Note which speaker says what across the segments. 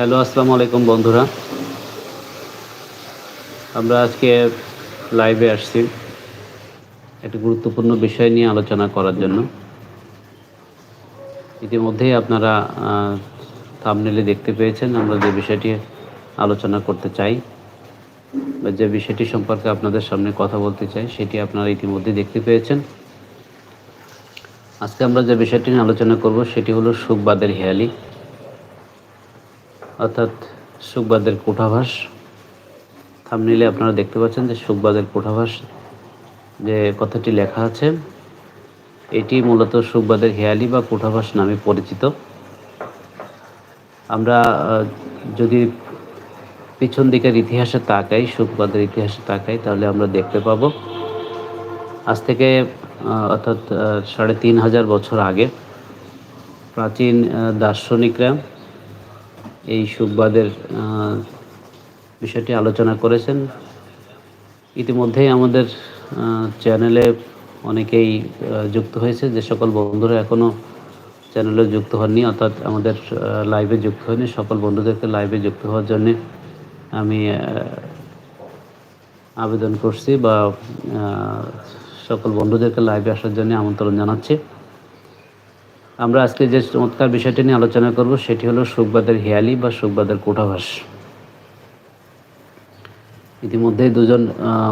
Speaker 1: Hello, আসসালামু আলাইকুম বন্ধুরা। আমরা আজকে লাইভে আসছি একটি গুরুত্বপূর্ণ বিষয় নিয়ে আলোচনা করার জন্য। ইতিমধ্যেই আপনারা থামনেলে দেখতে পেয়েছেন, আমরা যে বিষয়টি আলোচনা করতে চাই বা যে বিষয়টি সম্পর্কে আপনাদের সামনে কথা বলতে চাই, সেটি আপনারা ইতিমধ্যে দেখতে পেয়েছেন। আজকে আমরা যে বিষয়টি নিয়ে আলোচনা করব, সেটি হলো সুখবাদের হেয়ালি। অর্থাৎ সুখবাদের কোঠাভাস। থামনিলে আপনারা দেখতে পাচ্ছেন যে সুখবাদের কোঠাভাস যে কথাটি লেখা আছে, এটি মূলত সুখবাদের হেয়ালি বা কোঠাভাস নামে পরিচিত। আমরা যদি পিছন দিকের ইতিহাসে তাকাই, সুখবাদের ইতিহাসে তাকাই, তাহলে আমরা দেখতে পাব, আজ থেকে অর্থাৎ সাড়ে তিন হাজার বছর আগে প্রাচীন দার্শনিকরা এই সুখবাদের বিষয়টি আলোচনা করেছেন। ইতিমধ্যেই আমাদের চ্যানেলে অনেকেই যুক্ত হয়েছে। যে সকল বন্ধুরা এখনও চ্যানেলে যুক্ত হননি, অর্থাৎ আমাদের লাইভে যুক্ত হয়নি, সকল বন্ধুদেরকে লাইভে যুক্ত হওয়ার জন্যে আমি আবেদন করছি বা সকল বন্ধুদেরকে লাইভে আসার জন্য আমন্ত্রণ জানাচ্ছি। আমরা আজকে যে চমৎকার বিষয়টি নিয়ে আলোচনা করব, সেটি হলো সুখবাদের হিয়ালি বা সুখবাদের কোঠাভাস। ইতিমধ্যেই দুজন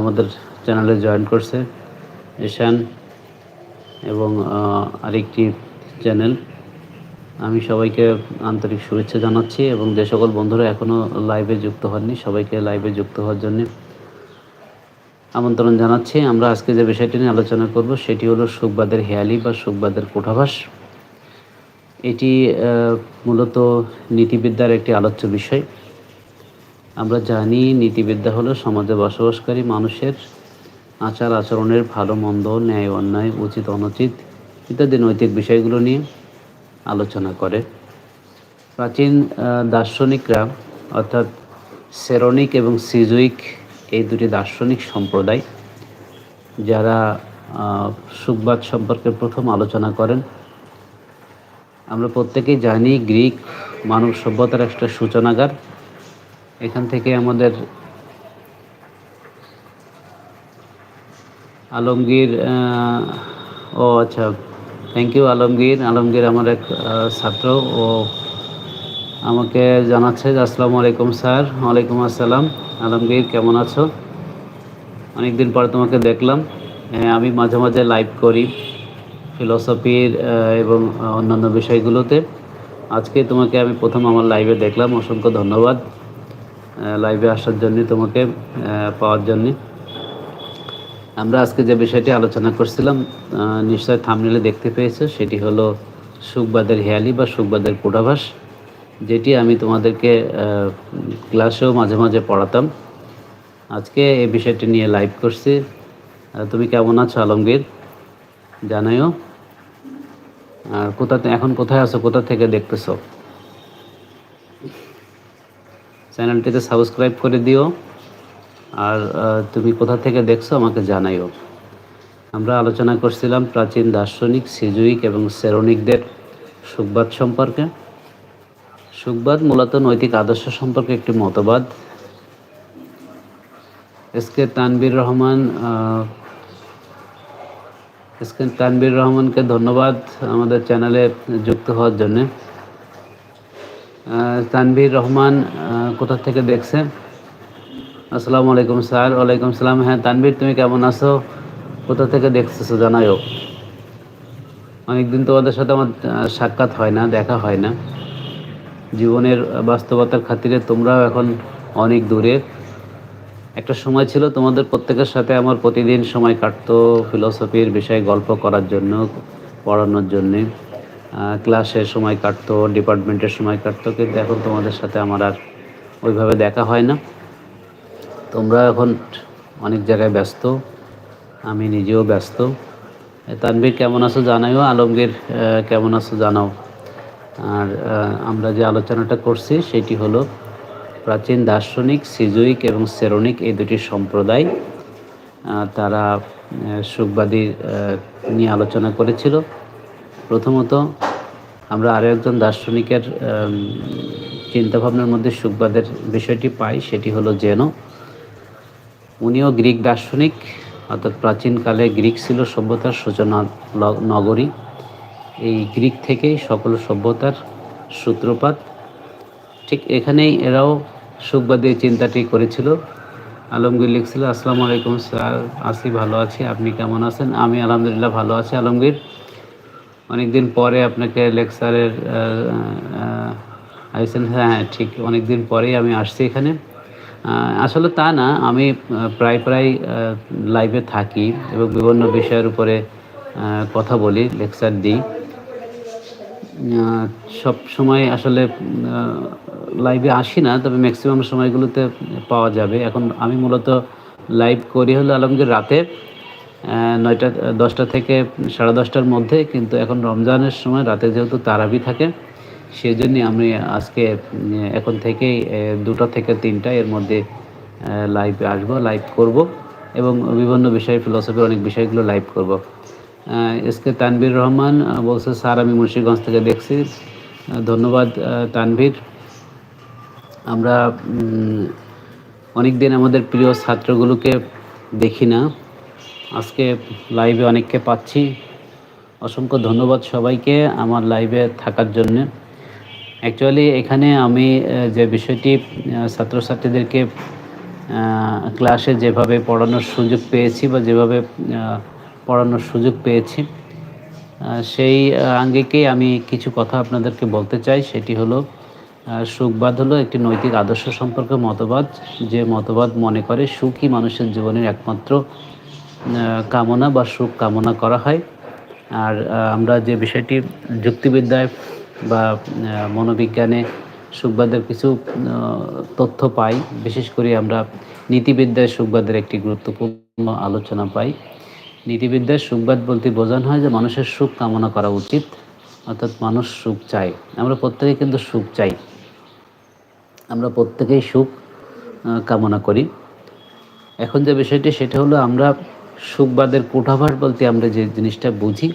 Speaker 1: আমাদের চ্যানেলে জয়েন করছে এশান এবং আরেকটি চ্যানেল আমি সবাইকে আন্তরিক শুভেচ্ছা জানাচ্ছি এবং যে সকল বন্ধুরা এখনও লাইভে যুক্ত হননি, সবাইকে লাইভে যুক্ত হওয়ার জন্য আমন্ত্রণ জানাচ্ছি। আমরা আজকে যে বিষয়টি নিয়ে আলোচনা করব, সেটি হলো সুখবাদের হেয়ালি বা সুখবাদের কোঠাভাস। এটি মূলত নীতিবিদ্যার একটি আলোচ্য বিষয়। আমরা জানি নীতিবিদ্যা হলো সমাজে বসবাসকারী মানুষের আচার আচরণের ভালো, মন্দ, ন্যায়, অন্যায়, উচিত, অনুচিত ইত্যাদি নৈতিক বিষয়গুলো নিয়ে আলোচনা করে। প্রাচীন দার্শনিকরা অর্থাৎ সেরনিক এবং সিজুইক এই দুটি দার্শনিক সম্প্রদায়, যারা সুখবাদ সম্পর্কে প্রথম আলোচনা করেন আমরা প্রত্যেকেই জানি গ্রিক মানব সভ্যতার একটা সূচনাগার। এখান থেকে আমাদের আলমগীর ও আচ্ছা থ্যাংক ইউ আলমগীর। আলমগীর আমার এক ছাত্র, ও আমাকে জানাচ্ছে আসসালামু আলাইকুম স্যার, ওয়ালাইকুম আসসালাম। আলমগীর, কেমন আছো? অনেকদিন পর তোমাকে দেখলাম। হ্যাঁ আমি মাঝে মাঝে লাইভ করি। ফিলসফির এবং অন্যান্য বিষয়গুলোতে। আজকে তোমাকে আমি প্রথম আমার লাইভে দেখলাম। অসংখ্য ধন্যবাদ লাইভে আসার জন্য, তোমাকে পাওয়ার জন্যে। আমরা আজকে যে বিষয়টি আলোচনা করছিলাম নিশ্চয় থামনিলে দেখতে পেয়েছ, সেটি হলো সুখবাদের হেয়ালি বা সুখবাদের পূর্বাভাস, যেটি আমি তোমাদেরকে ক্লাসেও মাঝে মাঝে পড়াতাম। আজকে এই বিষয়টি নিয়ে লাইভ করছি। তুমি কেমন আছো আলমগীর? জানাইও। আর কোথা এখন কোথায় আছো? কোথা থেকে দেখতেছো? চ্যানেলটিতে সাবস্ক্রাইব করে দিও। আর তুমি কোথা থেকে দেখছ আমাকে জানাইও। আমরা আলোচনা করছিলাম প্রাচীন দার্শনিক, সিজুইক এবং সেরনিকদের সুখবাদ সম্পর্কে। সুখবাদ মূলত নৈতিক আদর্শ সম্পর্কে একটি মতবাদ। S K Tanvir Rahman S K Tanvir রহমানকে ধন্যবাদ আমাদের চ্যানেলে যুক্ত হওয়ার জন্যে। তানবির রহমান কোথা থেকে দেখছে? আসসালামু আলাইকুম স্যার, ওয়ালাইকুম সালাম। হ্যাঁ তানবির, তুমি কেমন আছো? কোথা থেকে দেখতেছো জানাইও অনেকদিন তোমাদের সাথে আমার সাক্ষাৎ হয় না, দেখা হয় না। জীবনের বাস্তবতার খাতিরে তোমরাও এখন অনেক দূরে। একটা সময় ছিল তোমাদের প্রত্যেকের সাথে আমার প্রতিদিন সময় কাটতো ফিলসফির বিষয়ে গল্প করার জন্য, পড়ানোর জন্যে। ক্লাসের সময় কাটতো ডিপার্টমেন্টের সময় কাটতো, কিন্তু এখন তোমাদের সাথে আমার আর ওইভাবে দেখা হয় না। তোমরা এখন অনেক জায়গায় ব্যস্ত, আমি নিজেও ব্যস্ত। তানভীর, কেমন আছো জানাইও, আলমগীর কেমন আছো জানাও। আর আমরা যে আলোচনাটা করছি, সেটি হলো প্রাচীন দার্শনিক, সিজুইক এবং সেরোনিক এই দুটি সম্প্রদায় তারা সুখবাদী নিয়ে আলোচনা করেছিল। প্রথমত আমরা আরও একজন দার্শনিকের চিন্তাভাবনার মধ্যে সুখবাদের বিষয়টি পাই, সেটি হলো যেন উনিও গ্রিক দার্শনিক, অর্থাৎ প্রাচীনকালে গ্রিক ছিল সভ্যতার সূচনা নগরী। এই গ্রিক থেকেই সকল সভ্যতার সূত্রপাত। ঠিক এখানেই এরাও সুখবাদী চিন্তাটি করেছিল। আলমগীর লিখছিল, আসসালামু আলাইকুম স্যার আসি ভালো আছি, আপনি কেমন আছেন? আমি আলহামদুলিল্লাহ ভালো আছি, আলমগীর। অনেকদিন পরে আপনাকে লেকচারের আইসেন হ্যাঁ হ্যাঁ ঠিক, অনেকদিন পরেই আমি আসছি এখানে। আসলে তা না, আমি প্রায় প্রায় লাইভে থাকি এবং বিভিন্ন বিষয়ের উপরে কথা বলি, লেকচার দিই। সব সময় আসলে লাইভে আসি না, তবে ম্যাক্সিমাম সময়গুলোতে পাওয়া যাবে। এখন আমি মূলত লাইভ করি হলো আলমগীর রাতে নয়টা, দশটা থেকে সাড়ে দশটার মধ্যে, কিন্তু এখন রমজানের সময় রাতে যেহেতু তারাবি থাকে সেই জন্যই আমি আজকে এখন থেকেই দুটা থেকে তিনটা এর মধ্যে লাইভে আসব লাইভ করব, এবং বিভিন্ন বিষয় ফিলোসফির অনেক বিষয়গুলো লাইভ করব। এস কে তানভীর রহমান বলছে, স্যার, আমি মুন্সিগঞ্জ থেকে দেখছি। ধন্যবাদ তানভীর। আমরা অনেক দিন আমাদের প্রিয় ছাত্রগুলোকে দেখি না। আজকে লাইভে অনেককে পাচ্ছি। অসংখ্য ধন্যবাদ সবাইকে আমার লাইভে থাকার জন্য। অ্যাকচুয়ালি এখানে আমি যে বিষয়টি ছাত্রছাত্রীদেরকে ক্লাসে যেভাবে পড়ানোর সুযোগ পেয়েছি বা যেভাবে পড়ানোর সুযোগ পেয়েছি। সেই আঙ্গিকেই আমি কিছু কথা আপনাদেরকে বলতে চাই। সেটি হলো সুখবাদ হলো একটি নৈতিক আদর্শ সম্পর্কে মতবাদ। যে মতবাদ মনে করে সুখই মানুষের জীবনের একমাত্র কামনা বা সুখ কামনা করা হয়। আর আমরা যে বিষয়টি যুক্তিবিদ্যায় বা মনোবিজ্ঞানে সুখবাদের কিছু তথ্য পাই, বিশেষ করে আমরা নীতিবিদ্যায় সুখবাদের একটি গুরুত্বপূর্ণ আলোচনা পাই। নীতিবিদ্যার সুখবাদ বলতে বোঝানো হয় যে মানুষের সুখ কামনা করা উচিত, অর্থাৎ মানুষ সুখ চায়। আমরা প্রত্যেকে কিন্তু সুখ চাই। আমরা প্রত্যেকেই সুখ কামনা করি। এখন যে বিষয়টি, সেটা হলো আমরা সুখবাদের কুঠাভাস বলতে আমরা যে জিনিসটা বুঝি,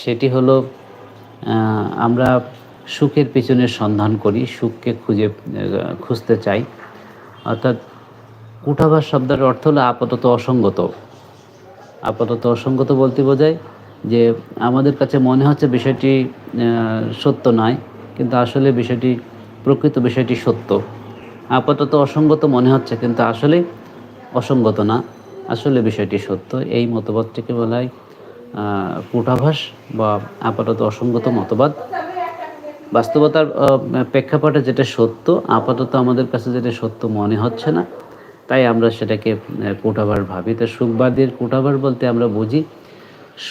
Speaker 1: সেটি হলো আমরা সুখের পিছনে সন্ধান করি, সুখকে খুঁজে খুঁজতে চাই। অর্থাৎ কুঠাভাস শব্দের অর্থ হলো আপাতত অসঙ্গত। আপাতত অসঙ্গত বলতে বোঝায় যে আমাদের কাছে মনে হচ্ছে বিষয়টি সত্য নয়, কিন্তু আসলে বিষয়টি, প্রকৃত বিষয়টি সত্য। আপাতত অসঙ্গত মনে হচ্ছে, কিন্তু আসলে অসঙ্গত না। আসলে বিষয়টি সত্য। এই মতবাদটিকে বলা হয় কূটাভাস বা আপাতত অসঙ্গত মতবাদ। বাস্তবতার প্রেক্ষাপটে যেটা সত্য, আপাতত আমাদের কাছে যেটা সত্য মনে হচ্ছে না। তাই আমরা সেটাকে কূটাভাস ভাবি। তো সুখবাদের কূটাভাস বলতে আমরা বুঝি,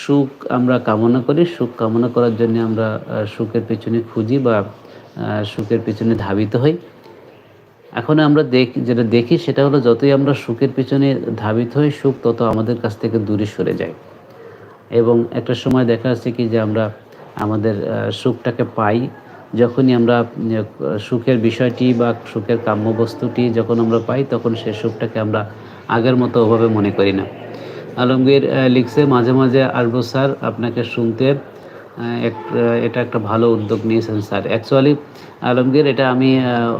Speaker 1: সুখ আমরা কামনা করি, সুখ কামনা করার জন্য আমরা সুখের পেছনে খুঁজি বা সুখের পেছনে ধাবিত হই। এখন আমরা দেখি, যেটা দেখি সেটা হলো যতই আমরা সুখের পিছনে ধাবিত হই, সুখ তত আমাদের কাছ থেকে দূরে সরে যায়। এবং একটা সময় দেখা যাচ্ছে কি যে আমরা আমাদের সুখটাকে পাই যখনই আমরা সুখের বিষয়টি বা সুখের কাম্য বস্তুটি যখন আমরা পাই, তখন সে সুখটাকে আমরা আগের মতো ওভাবে মনে করি না। আলমগীর লিখছে, মাঝে মাঝে আসব স্যার, আপনাকে শুনতে। এক এটা একটা ভালো উদ্যোগ নিয়েছেন স্যার। অ্যাকচুয়ালি, আলমগীর, এটা আমি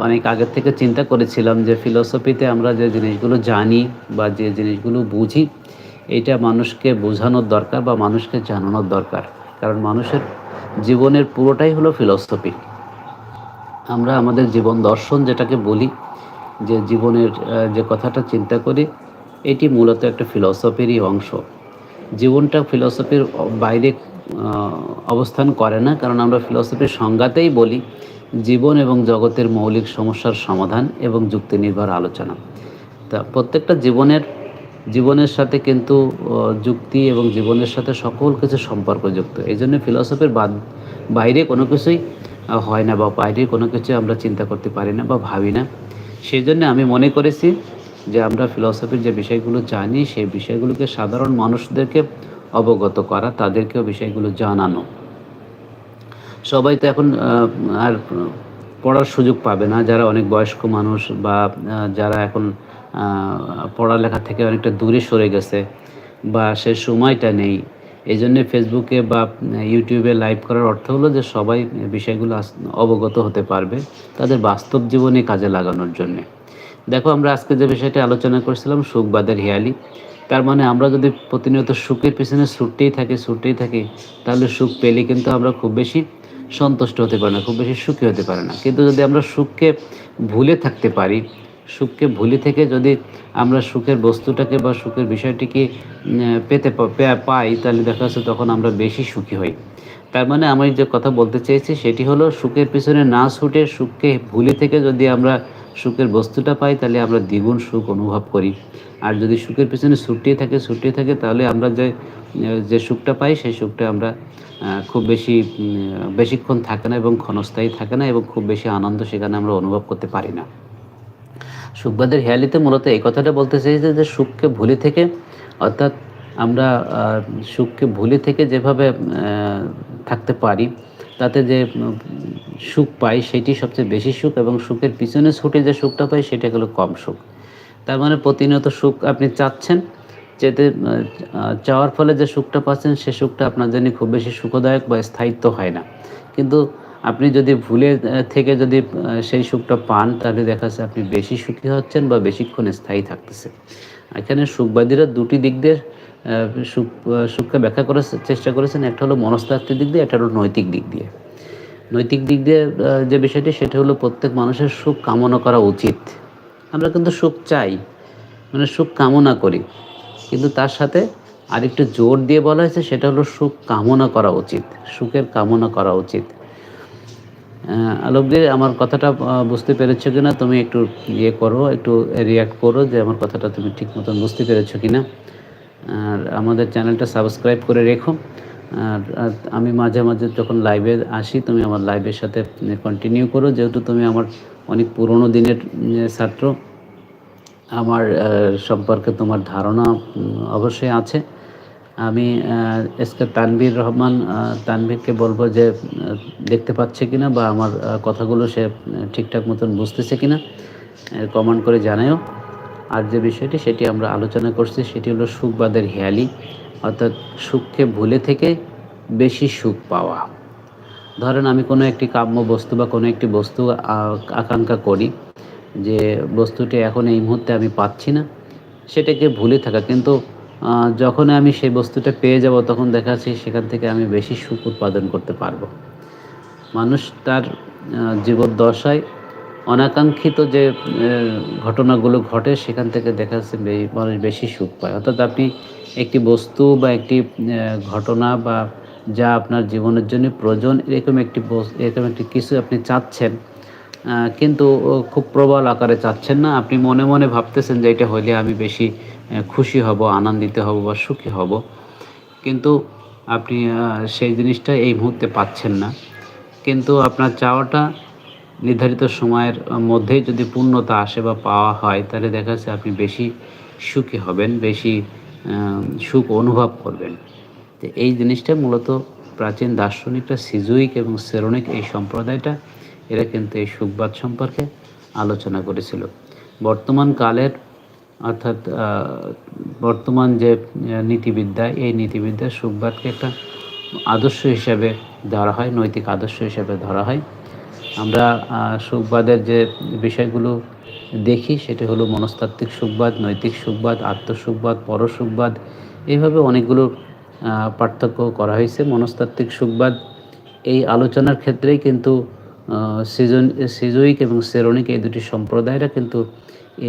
Speaker 1: অনেক আগের থেকে চিন্তা করেছিলাম যে ফিলোসফিতে আমরা যে জিনিসগুলো জানি বা যে জিনিসগুলো বুঝি এটা মানুষকে বোঝানোর দরকার বা মানুষকে জানানোর দরকার। কারণ মানুষের জীবনের পুরোটাই হলো ফিলোসফি আমরা আমাদের জীবন দর্শন যেটাকে বলি, যে জীবনের যে কথাটা চিন্তা করি, এটি মূলত একটা ফিলসফিরই অংশ। জীবনটা ফিলসফির বাইরে অবস্থান করে না, কারণ আমরা ফিলসফির সংজ্ঞাতেই বলি, জীবন এবং জগতের মৌলিক সমস্যার সমাধান এবং যুক্তি নির্ভর আলোচনা। তা প্রত্যেকটা জীবনের জীবনের সাথে কিন্তু যুক্তি এবং জীবনের সাথে সকল কিছু সম্পর্কযুক্ত। এই জন্য ফিলসফির বাদ, বাইরে কোনো কিছুই হয় না বা বাইরে কোনো কিছু আমরা চিন্তা করতে পারি না বা ভাবি না। সেই জন্য আমি মনে করেছি যে আমরা ফিলসফির যে বিষয়গুলো জানি, সেই বিষয়গুলোকে সাধারণ মানুষদেরকে অবগত করা, তাদেরকেও বিষয়গুলো জানানো। সবাই তো এখন আর পড়ার সুযোগ পাবে না। যারা অনেক বয়স্ক মানুষ বা যারা এখন পড়ালেখা থেকে অনেকটা দূরে সরে গেছে বা সে সময়টা নেই। এই জন্যে ফেসবুকে বা ইউটিউবে লাইভ করার অর্থ হলো যে সবাই বিষয়গুলো অবগত হতে পারবে তাদের বাস্তব জীবনে কাজে লাগানোর জন্যে। দেখো, আমরা আজকে যে বিষয়টি আলোচনা করছিলাম, সুখবাদের হেয়ালি। তার মানে আমরা যদি প্রতিনিয়ত সুখের পিছনে ছুটতেই থাকি ছুটতেই থাকি, তাহলে সুখ পেলে কিন্তু আমরা খুব বেশি সন্তুষ্ট হতে পারি না, খুব বেশি সুখী হতে পারে না। কিন্তু যদি আমরা সুখকে ভুলে থাকতে পারি সুখকে ভুলে থেকে যদি আমরা সুখের বস্তুটাকে বা সুখের বিষয়টিকে পেতে পাই, তাহলে দেখা যাচ্ছে তখন আমরা বেশি সুখী হই। তার মানে আমি যে কথা বলতে চেয়েছি সেটি হলো সুখের পিছনে না ছুটে সুখকে ভুলে থেকে যদি আমরা সুখের বস্তুটা পাই, তাহলে আমরা দ্বিগুণ সুখ অনুভব করি। আর যদি সুখের পিছনে ছুটিয়ে থাকে ছুটিয়ে থাকে, তাহলে আমরা যে যে সুখটা পাই, সেই সুখটা আমরা খুব বেশি বেশিক্ষণ থাকে না এবং ক্ষণস্থায়ী থাকে না এবং খুব বেশি আনন্দ সেখানে আমরা অনুভব করতে পারি না। সুখবাদের হেয়ালিতে মূলত এই কথাটা বলতে চাইছে যে সুখকে ভুলে থেকে, অর্থাৎ আমরা সুখকে ভুলে থেকে যেভাবে থাকতে পারি, তাতে যে সুখ পাই সেটি সবচেয়ে বেশি সুখ এবং সুখের পিছনে ছুটে যে সুখটা পাই সেটা হলো কম সুখ। তার মানে প্রতিনিয়ত সুখ আপনি চাচ্ছেন, যেতে চাওয়ার ফলে যে সুখটা পাচ্ছেন সে সুখটা আপনার জন্য খুব বেশি সুখদায়ক বা স্থায়িত্ব হয় না। কিন্তু আপনি যদি ভুলে থেকে যদি সেই সুখটা পান, তাহলে দেখা যাচ্ছে আপনি বেশি সুখী হচ্ছেন বা বেশিক্ষণ স্থায়ী থাকতেছে। এখানে সুখবাদীরা দুটি দিক দিয়ে সুখ সুখকে ব্যাখ্যা করার চেষ্টা করেছেন। একটা হলো মনস্তাত্ত্বিক দিক দিয়ে, একটা হলো নৈতিক দিক দিয়ে। নৈতিক দিক দিয়ে যে বিষয়টি, সেটা হলো প্রত্যেক মানুষের সুখ কামনা করা উচিত। আমরা কিন্তু সুখ চাই মানে সুখ কামনা করি। কিন্তু তার সাথে আরেকটু জোর দিয়ে বলা হয়েছে, সেটা হলো সুখ কামনা করা উচিত, সুখের কামনা করা উচিত। আলোকদের আমার কথাটা বুঝতে পেরেছ কিনা? তুমি একটু ইয়ে করো, একটু রিয়াক্ট করো যে আমার কথাটা তুমি ঠিক মতন বুঝতে পেরেছ কিনা। আর আমাদের চ্যানেলটা সাবস্ক্রাইব করে রেখো। আর আমি মাঝে মাঝে যখন লাইভে আসি, তুমি আমার লাইভের সাথে কন্টিনিউ করো। যেহেতু তুমি আমার অনেক পুরনো দিনের ছাত্র, আমার সম্পর্কে তোমার ধারণা অবশ্যই আছে। আমি এসকে তানভীর রহমান আহ, তানভীরকে বলব যে দেখতে পাচ্ছে কিনা বা আমার কথাগুলো সে ঠিকঠাক মতন বুঝতেছে কিনা কমেন্ট করে জানায়ও। আর যে বিষয়টি সেটি আমরা আলোচনা করছি সেটি হলো সুখবাদের হেয়ালি অর্থাৎ সুখকে ভুলে থেকে বেশি সুখ পাওয়া। ধরেন আমি কোনো একটি কাম্য বস্তু বা কোনো একটি বস্তু আকাঙ্ক্ষা করি যে বস্তুটি এখন এই মুহূর্তে আমি পাচ্ছি না সেটাকে ভুলে থাকা। কিন্তু যখন আমি সেই বস্তুটা পেয়ে যাব, তখন দেখা যাচ্ছে সেখান থেকে আমি বেশি সুখ উৎপাদন করতে পারব। মানুষ তার জীবদ্দশায় অনাকাঙ্ক্ষিত যে ঘটনাগুলো ঘটে, সেখান থেকে দেখা যাচ্ছে মানুষ বেশি সুখ পায়। অর্থাৎ আপনি একটি বস্তু বা একটি ঘটনা বা যা আপনার জীবনের জন্য প্রয়োজন, এরকম একটি এরকম একটি কিছু আপনি চাচ্ছেন কিন্তু খুব প্রবল আকারে চাচ্ছেন না। আপনি মনে মনে ভাবতেছেন যে এটা হইলে আমি বেশি খুশি হব, আনন্দিত হব বা সুখী হব। কিন্তু আপনি সেই জিনিসটা এই মুহূর্তে পাচ্ছেন না। কিন্তু আপনার চাওয়াটা নির্ধারিত সময়ের মধ্যেই যদি পূর্ণতা আসে বা পাওয়া হয়, তাহলে দেখা যাচ্ছে আপনি বেশি সুখী হবেন, বেশি সুখ অনুভব করবেন। তো এই জিনিসটা মূলত প্রাচীন দার্শনিকরা সিজুইক এবং সেরোনিক এই সম্প্রদায়টা এরা কিন্তু এই সুখবাদ সম্পর্কে আলোচনা করেছিল। বর্তমান কালের অর্থাৎ বর্তমান যে নীতিবিদ্যা, এই নীতিবিদ্যা সুখবাদকে একটা আদর্শ হিসাবে ধরা হয়, নৈতিক আদর্শ হিসাবে ধরা হয়। আমরা সুখবাদের যে বিষয়গুলো দেখি, সেটা হলো মনস্তাত্ত্বিক সুখবাদ, নৈতিক সুখবাদ, আত্মসুখবাদ, পরসুখবাদ, এইভাবে অনেকগুলো পার্থক্য করা হয়েছে। মনস্তাত্ত্বিক সুখবাদ এই আলোচনার ক্ষেত্রেই কিন্তু সিজন সিজুইক এবং সেরোনিক এই দুটি সম্প্রদায়রা কিন্তু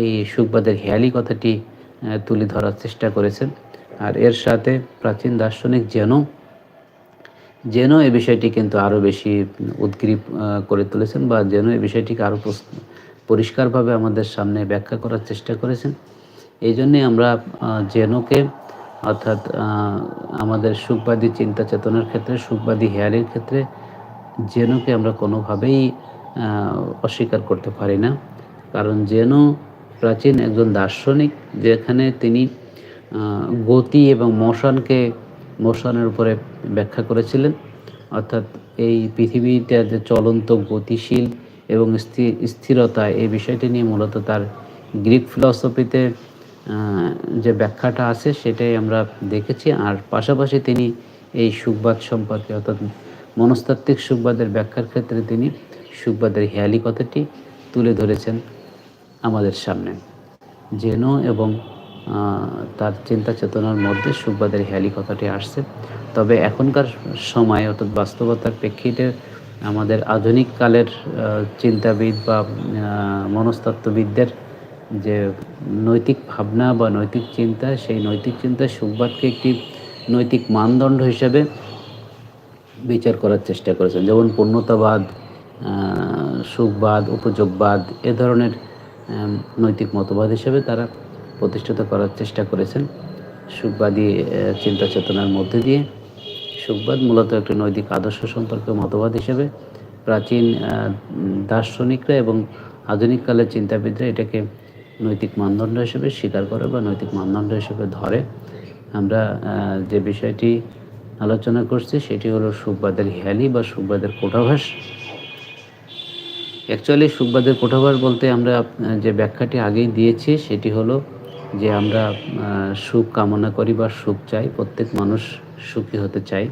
Speaker 1: এই সুখবাদের হেয়ালি কথাটি তুলে ধরার চেষ্টা করেছেন। আর এর সাথে প্রাচীন দার্শনিক যেন যেন এই বিষয়টি কিন্তু আরও বেশি উদ্গ্রীব করে তুলেছেন বা যেন এই বিষয়টিকে আরও পরিষ্কারভাবে আমাদের সামনে ব্যাখ্যা করার চেষ্টা করেছেন। এই জন্যে আমরা জেনোকে অর্থাৎ আমাদের সুখবাদী চিন্তা চেতনার ক্ষেত্রে, সুখবাদী হেয়ারের ক্ষেত্রে জেনোকে আমরা কোনোভাবেই অস্বীকার করতে পারি না। কারণ জেনো প্রাচীন একজন দার্শনিক, যেখানে তিনি গতি এবং মোশনকে, মোশনের উপরে ব্যাখ্যা করেছিলেন। অর্থাৎ এই পৃথিবীটা যে চলন্ত, গতিশীল এবং স্থি- স্থিরতা, এই বিষয়টি নিয়ে মূলত তার গ্রিক ফিলসফিতে যে ব্যাখ্যাটা আছে, সেটাই আমরা দেখেছি। আর পাশাপাশি তিনি এই সুখবাদ সম্পর্কে অর্থাৎ মনস্তাত্ত্বিক সুখবাদের ব্যাখ্যার ক্ষেত্রে তিনি সুখবাদের হেয়ালি কথাটি তুলে ধরেছেন আমাদের সামনে। যেন এবং তার চিন্তা চেতনার মধ্যে সুখবাদের হেয়ালি কথাটি আসছে। তবে এখনকার সময় অর্থাৎ বাস্তবতার প্রেক্ষিতে আমাদের আধুনিক কালের চিন্তাবিদ বা মনস্তত্ত্ববিদদের যে নৈতিক ভাবনা বা নৈতিক চিন্তা, সেই নৈতিক চিন্তা সুখবাদকে একটি নৈতিক মানদণ্ড হিসেবে বিচার করার চেষ্টা করেছেন। যেমন পূর্ণতাবাদ সুখবাদ, উপযোগবাদ, এ ধরনের নৈতিক মতবাদ হিসেবে তারা প্রতিষ্ঠিত করার চেষ্টা করেছেন। সুখবাদী চিন্তা চেতনার মধ্যে দিয়ে। সুখবাদ মূলত একটি নৈতিক আদর্শ সম্পর্কে মতবাদ হিসেবে প্রাচীন দার্শনিকরা এবং আধুনিক কালের চিন্তাবিদরা এটাকে নৈতিক মানদণ্ড হিসেবে স্বীকার করে বা নৈতিক মানদণ্ড হিসেবে ধরে। আমরা যে বিষয়টি আলোচনা করছি, সেটি হলো সুখবাদের হিয়ালি বা সুখবাদের কোঠাভাস। অ্যাকচুয়ালি সুখবাদের কোঠাভাস বলতে আমরা যে ব্যাখ্যাটি আগেই দিয়েছি, সেটি হলো যে আমরা সুখ কামনা করি বা সুখ চাই, প্রত্যেক মানুষ সুখী হতে চাই।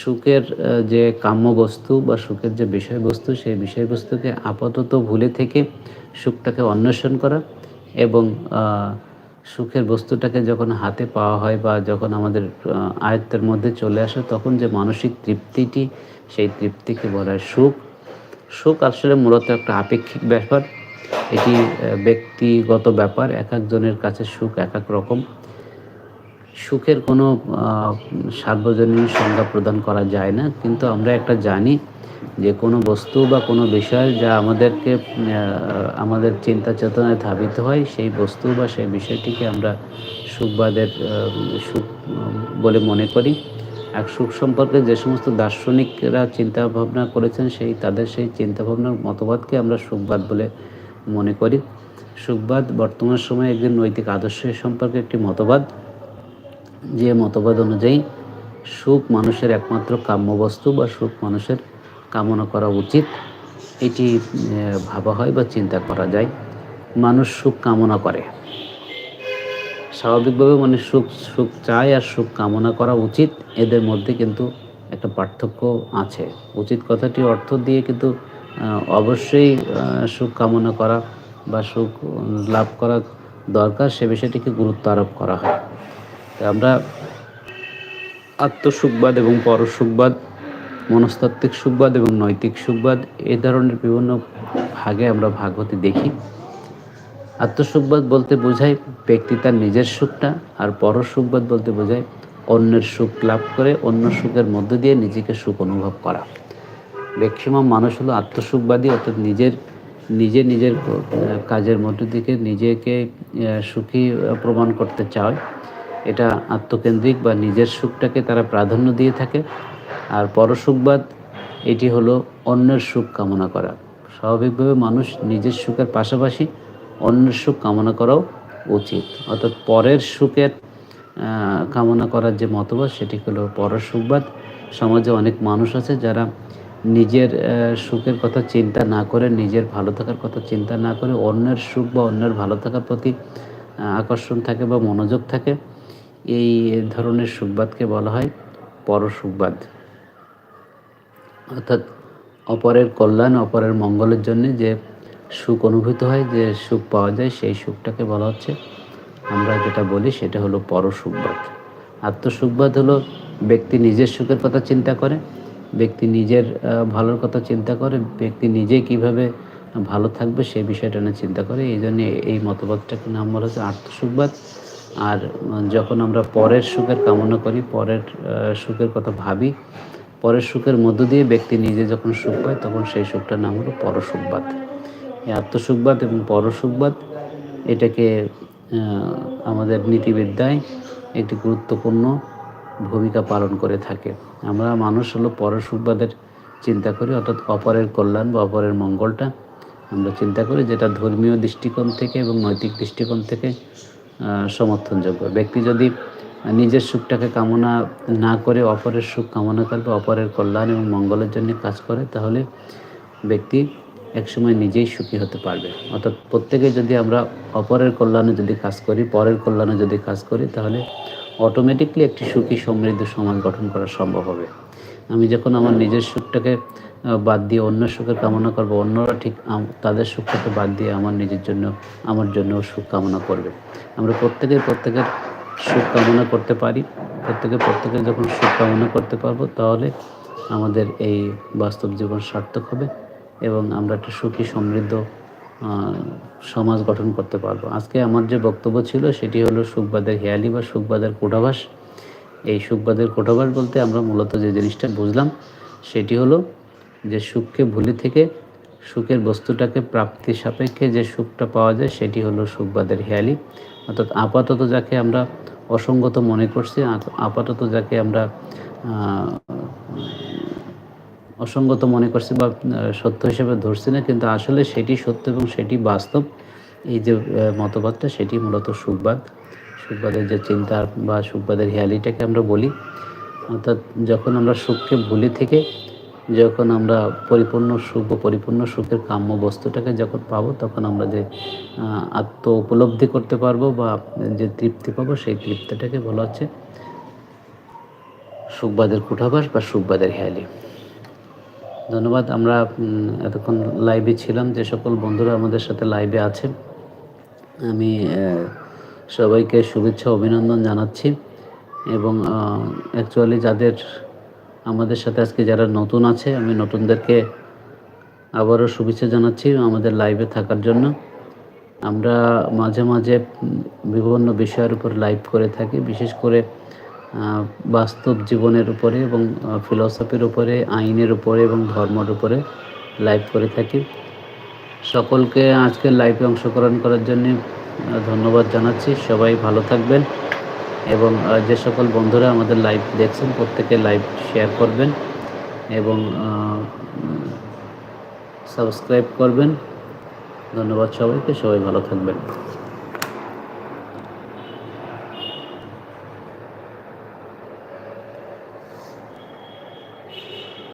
Speaker 1: সুখের যে কাম্য বস্তু বা সুখের যে বিষয়বস্তু, সেই বিষয়বস্তুকে আপাতত ভুলে থেকে সুখটাকে অন্বেষণ করা এবং সুখের বস্তুটাকে যখন হাতে পাওয়া হয় বা যখন আমাদের আয়ত্তের মধ্যে চলে আসে, তখন যে মানসিক তৃপ্তিটি, সেই তৃপ্তিকে বলা হয় সুখ। সুখ আসলে মূলত একটা আপেক্ষিক ব্যাপার। এটি ব্যক্তিগত ব্যাপার। এক একজনের কাছে সুখ এক এক রকম। সুখের কোনো সার্বজনীন সংজ্ঞা প্রদান করা যায় না। কিন্তু আমরা একটা জানি যে কোনো বস্তু বা কোনো বিষয় যা আমাদেরকে আমাদের চিন্তা চেতনায় ধাবিত হয়, সেই বস্তু বা সেই বিষয়টিকে আমরা সুখবাদের সুখ, বলে মনে করি। এক সুখ সম্পর্কে যে সমস্ত দার্শনিকরা চিন্তা ভাবনা করেছেন, সেই, তাদের সেই চিন্তাভাবনার মতবাদকে আমরা সুখবাদ বলে মনে করি। সুখবাদ বর্তমান সময়ে একজন নৈতিক আদর্শ সম্পর্কে একটি মতবাদ। যে মতবাদ অনুযায়ী সুখ মানুষের একমাত্র কাম্য বস্তু বা সুখ মানুষের কামনা করা উচিত, এটি ভাবা হয় বা চিন্তা করা যায়। মানুষ সুখ কামনা করে। স্বাভাবিকভাবে মানে সুখ সুখ চায় আর সুখ কামনা করা উচিত, এদের মধ্যে কিন্তু একটা পার্থক্য আছে। উচিত কথাটি অর্থ দিয়ে কিন্তু অবশ্যই সুখ কামনা করা বা সুখ লাভ করা দরকার, সে বিষয়টিকে গুরুত্ব আরোপ করা হয়। আমরা আত্মসুখবাদ এবং পরসুখবাদ, মনস্তাত্ত্বিক সুখবাদ এবং নৈতিক সুখবাদ এ ধরনের বিভিন্ন ভাগে আমরা ভাগ হতে দেখি। আত্মসুখবাদ বলতে বোঝায় ব্যক্তি তার নিজের সুখটা আর পরসুখবাদ বলতে বোঝায় অন্যের সুখ লাভ করে, অন্য সুখের মধ্য দিয়ে নিজেকে সুখ অনুভব করা। ম্যাক্সিমাম মানুষ হলো আত্মসুখবাদী, অর্থাৎ নিজের, নিজে নিজের কাজের মধ্য থেকে নিজেকে সুখী প্রমাণ করতে চায়। এটা আত্মকেন্দ্রিক বা নিজের সুখটাকে তারা প্রাধান্য দিয়ে থাকে। আর পরসুখবাদ, এটি হলো অন্যের সুখ কামনা করা। স্বাভাবিকভাবে মানুষ নিজের সুখের পাশাপাশি অন্যের সুখ কামনা করাও উচিত। অর্থাৎ পরের সুখের কামনা করার যে মতবাদ, সেটি হলো পরসুখবাদ। সমাজে অনেক মানুষ আছে যারা নিজের সুখের কথা চিন্তা না করে, নিজের ভালো থাকার কথা চিন্তা না করে অন্যের সুখ বা অন্যের ভালো থাকার প্রতি আকর্ষণ থাকে বা মনোযোগ থাকে। এই ধরনের সুখবাদকে বলা হয় পরসুখবাদ অর্থাৎ অপরের কল্যাণ, অপরের মঙ্গলের জন্য যে সুখ অনুভূত হয়, যে সুখ পাওয়া যায়, সেই সুখটাকে বলা হচ্ছে। আমরা যেটা বলি সেটা হলো পরসুখবাদ আত্মসুখবাদ হলো ব্যক্তি নিজের সুখের কথা চিন্তা করে, ব্যক্তি নিজের ভালোর কথা চিন্তা করে, ব্যক্তি নিজে কীভাবে ভালো থাকবে সেই বিষয়টা নিয়ে চিন্তা করে। এই জন্য এই মতবাদটাকে নাম বলা হচ্ছে আত্মসুখবাদ আর যখন আমরা পরের সুখের কামনা করি, পরের সুখের কথা ভাবি, পরের সুখের মধ্য দিয়ে ব্যক্তি নিজে যখন সুখ পায়, তখন সেই সুখটার নাম হলো পরসুখবাদ। এই আত্মসুখবাদ এবং পরসুখবাদ, এটাকে আমাদের নীতিবিদ্যায় একটি গুরুত্বপূর্ণ ভূমিকা পালন করে থাকে। আমরা মানুষ হলো পরসুখবাদের চিন্তা করি, অর্থাৎ অপরের কল্যাণ বা অপরের মঙ্গলটা আমরা চিন্তা করি, যেটা ধর্মীয় দৃষ্টিকোণ থেকে এবং নৈতিক দৃষ্টিকোণ থেকে সমর্থনযোগ্য। ব্যক্তি যদি নিজের সুখটাকে কামনা না করে অপরের সুখ কামনা করবে, অপরের কল্যাণ এবং মঙ্গলের জন্য কাজ করে, তাহলে ব্যক্তি একসময় নিজেই সুখী হতে পারবে। অর্থাৎ প্রত্যেকে যদি আমরা অপরের কল্যাণে যদি কাজ করি, পরের কল্যাণে যদি কাজ করি, তাহলে অটোমেটিকলি একটি সুখী সমৃদ্ধ সমাজ গঠন করা সম্ভব হবে। আমি যখন আমার নিজের সুখটাকে বাদ দিয়ে অন্য সুখের কামনা করব। অন্যরা ঠিক তাদের সুখটাকে বাদ দিয়ে আমার নিজের জন্য, আমার জন্য সুখ কামনা করবে। আমরা প্রত্যেকে প্রত্যেকের সুখ কামনা করতে পারি। প্রত্যেকে প্রত্যেকের যখন সুখ কামনা করতে পারব, তাহলে আমাদের এই বাস্তব জীবন সার্থক হবে এবং আমরা একটা সুখী, সমৃদ্ধ সমাজ গঠন করতে পারব। আজকে আমার যে বক্তব্য ছিল, সেটি হলো সুখবাদের হেয়ালি বা সুখবাদের কোটাভাস এই সুখবাদের কোটাভাস বলতে আমরা মূলত যে জিনিসটা বুঝলাম, সেটি হলো যে সুখকে ভুলে থেকে সুখের বস্তুটাকে প্রাপ্তি সাপেক্ষে যে সুখটা পাওয়া যায়, সেটি হলো সুখবাদের হেয়ালি। অর্থাৎ আপাতত যাকে আমরা অসঙ্গত মনে করছি আপাতত যাকে আমরা অসঙ্গত মনে করছি বা সত্য হিসেবে ধরছি না, কিন্তু আসলে সেটি সত্য এবং সেটি বাস্তব। এই যে মতবাদটা, সেটি মূলত সুখবাদ। সুখবাদের যে চিন্তা বা সুখবাদের হেয়ালিটাকে আমরা বলি। অর্থাৎ যখন আমরা সুখকে ভুলে থেকে যখন আমরা পরিপূর্ণ সুখ ও পরিপূর্ণ সুখের কাম্য বস্তুটাকে যখন পাবো, তখন আমরা যে আত্ম উপলব্ধি করতে পারব বা যে তৃপ্তি পাবো, সেই তৃপ্তিটাকে বলা হচ্ছে সুখবাদের কুঠাবাস বা সুখবাদের হেয়ালি। ধন্যবাদ। আমরা এতক্ষণ লাইভে ছিলাম। যে সকল বন্ধুরা আমাদের সাথে লাইভে আছে আমি সবাইকে শুভেচ্ছা, অভিনন্দন জানাচ্ছি এবং অ্যাকচুয়ালি যাদের আমাদের সাথে আজকে যারা নতুন আছে, আমি নতুনদেরকে আবারও শুভেচ্ছা জানাচ্ছি আমাদের লাইভে থাকার জন্য। আমরা মাঝে মাঝে বিভিন্ন বিষয়ের উপর লাইভ করে থাকি, বিশেষ করে বাস্তব জীবনের উপরে এবং ফিলসফির উপরে, আইনের উপরে এবং ধর্মের উপরে লাইভ করে থাকি। সকলকে আজকের লাইভে অংশগ্রহণ করার জন্য ধন্যবাদ জানাচ্ছি। সবাই ভালো থাকবেন। এবং যে সকল বন্ধুরা আমাদের লাইভ দেখছেন, প্রত্যেকে লাইভ শেয়ার করবেন এবং সাবস্ক্রাইব করবেন। ধন্যবাদ সবাইকে, সবাই ভালো থাকবেন।